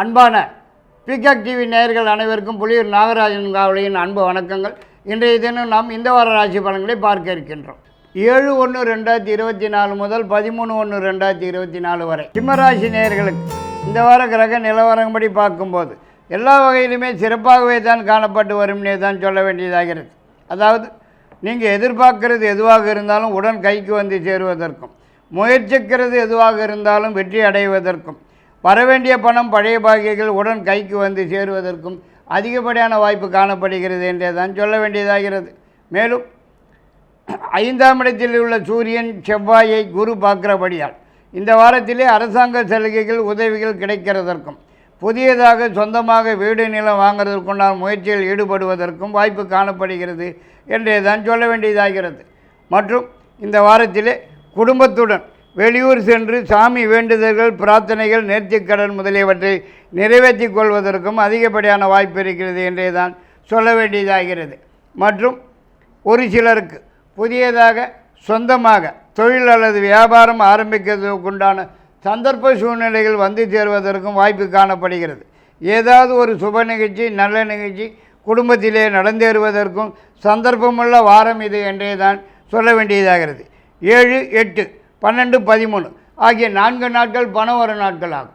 அன்பான peacock TV நேயர்கள் அனைவருக்கும் புலியூர் நாகராஜன் காவலியின் அன்பு வணக்கங்கள். இன்றைய தினம் நாம் இந்த வார ராசி பலன்களை பார்க்க இருக்கின்றோம். ஏழு ஒன்று ரெண்டாயிரத்தி இருபத்தி நாலு முதல் பதிமூணு ஒன்று ரெண்டாயிரத்தி இருபத்தி நாலு வரை சிம்மராசி நேயர்களுக்கு இந்த வார கிரக நிலவரம்படி பார்க்கும்போது எல்லா வகையிலுமே சிறப்பாகவே தான் காணப்பட்டு வரும்னே தான் சொல்ல வேண்டியதாகிறது. அதாவது நீங்கள் எதிர்பார்க்கிறது எதுவாக இருந்தாலும் உடன் கைக்கு வந்து சேருவதற்கும் முயற்சிக்கிறது எதுவாக இருந்தாலும் வெற்றி அடைவதற்கும் வரவேண்டிய பணம் பழைய பாக்கியங்கள் உடன் கைக்கு வந்து சேருவதற்கும் அதிகப்படியான வாய்ப்பு காணப்படுகிறது என்றே தான் சொல்ல வேண்டியதாகிறது. மேலும் ஐந்தாம் இடத்தில் உள்ள சூரியன் செவ்வாயை குரு பார்க்கிறபடியால் இந்த வாரத்திலே அரசாங்க சலுகைகள் உதவிகள் கிடைக்கிறதற்கும் புதியதாக சொந்தமாக வீடு நிலம் வாங்குறதற்குண்டான முயற்சியில் ஈடுபடுவதற்கும் வாய்ப்பு காணப்படுகிறது என்றே தான் சொல்ல வேண்டியதாகிறது. மற்றும் இந்த வாரத்திலே குடும்பத்துடன் வெளியூர் சென்று சாமி வேண்டுதல்கள் பிரார்த்தனைகள் நேர்த்திக்கடன் முதலியவற்றை நிறைவேற்றி கொள்வதற்கும் அதிகப்படியான வாய்ப்பு இருக்கிறது என்றே தான் சொல்ல வேண்டியதாகிறது. மற்றும் ஒரு சிலருக்கு புதியதாக சொந்தமாக தொழில் அல்லது வியாபாரம் ஆரம்பிக்கிறதுக்குண்டான சந்தர்ப்ப சூழ்நிலைகள் வந்து சேருவதற்கும் வாய்ப்பு காணப்படுகிறது. ஏதாவது ஒரு சுப நிகழ்ச்சி நல்ல நிகழ்ச்சி குடும்பத்திலே நடந்தேறுவதற்கும் சந்தர்ப்பமுள்ள வாரம் இது என்றே தான் சொல்ல வேண்டியதாகிறது. ஏழு எட்டு பன்னெண்டு பதிமூணு. ஆகிய நான்கு நாட்கள் பணம் வர நாட்கள் ஆகும்